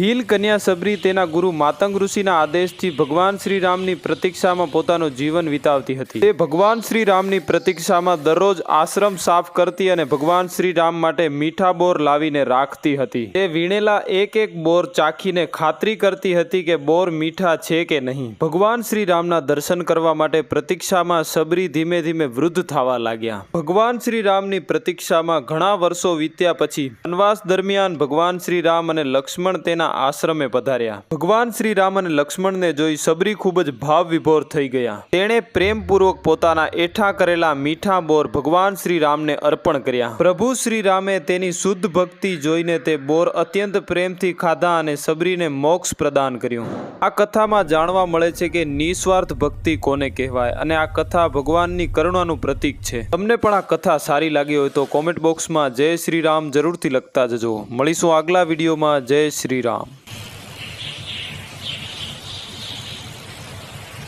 ભીલ કન્યા સબરી તેના ગુરુ માતંગ ઋષિના આદેશથી ભગવાન શ્રી રામની પ્રતીક્ષામાં પોતાનું જીવન વિતાવતી હતી. તે ભગવાન શ્રી રામની પ્રતીક્ષામાં દરરોજ આશ્રમ સાફ કરતી અને ભગવાન શ્રી રામ માટે મીઠા બોર લાવીને રાખતી હતી. તે વીણેલા એક એક બોર ચાખીને ખાતરી કરતી હતી કે બોર મીઠા છે કે નહીં. ભગવાન શ્રી રામના દર્શન કરવા માટે પ્રતીક્ષામાં સબરી ધીમે ધીમે વૃદ્ધ થવા લાગ્યા. ભગવાન શ્રી રામની પ્રતીક્ષામાં ઘણા વર્ષો વીત્યા પછી વનવાસ દરમિયાન ભગવાન શ્રી રામ અને લક્ષ્મણ તેના આશ્રમે પધાર્યા. ભગવાન શ્રી રામ અને લક્ષ્મણને જોઈ સબરી ખૂબ જ ભાવ વિભોર થઈ ગયા. તેણે પ્રેમપૂર્વક પોતાના એઠા કરેલા મીઠા બોર ભગવાન શ્રી રામને અર્પણ કર્યા. પ્રભુ શ્રી રામે તેની શુદ્ધ ભક્તિ જોઈને તે બોર અત્યંત પ્રેમથી ખાધા અને સબરીને મોક્ષ પ્રદાન કર્યું. આ કથામાં જાણવા મળે છે કે નિસ્વાર્થ ભક્તિ કોને કહેવાય? અને આ કથા ભગવાનની કરુણાનું પ્રતીક છે. તમને પણ આ કથા સારી લાગી હોય તો કોમેન્ટ બોક્સમાં જય શ્રી રામ જરૂરથી લખતા જજો. મળીશું આગલા વિડીયોમાં જય શ્રી રામ.